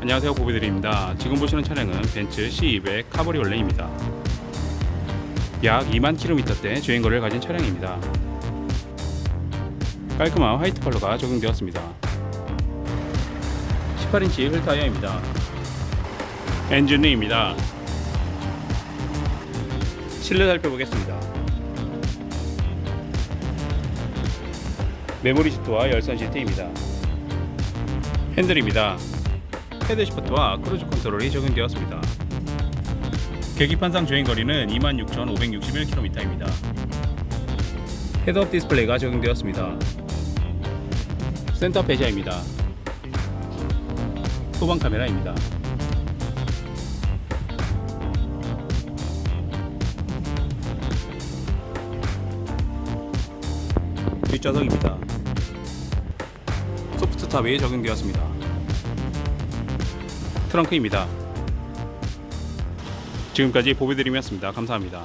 안녕하세요 보비드립니다. 지금 보시는 차량은 벤츠 C200 카브리올레입니다. 약 2만 킬로미터대 주행거리를 가진 차량입니다. 깔끔한 화이트 컬러가 적용되었습니다. 18인치 휠 타이어입니다. 엔진링입니다. 실내 살펴보겠습니다. 메모리 시트와 열선 시트입니다. 핸들입니다 헤드 시프트와 크루즈 컨트롤이 적용되었습니다. 계기판상 주행거리는 26,561km입니다. 헤드업 디스플레이가 적용되었습니다. 센터 배시아입니다. 후방 카메라입니다. 뒷좌석입니다. 소프트탑이 적용되었습니다. 트렁크입니다. 지금까지 보배드림이었습니다. 감사합니다.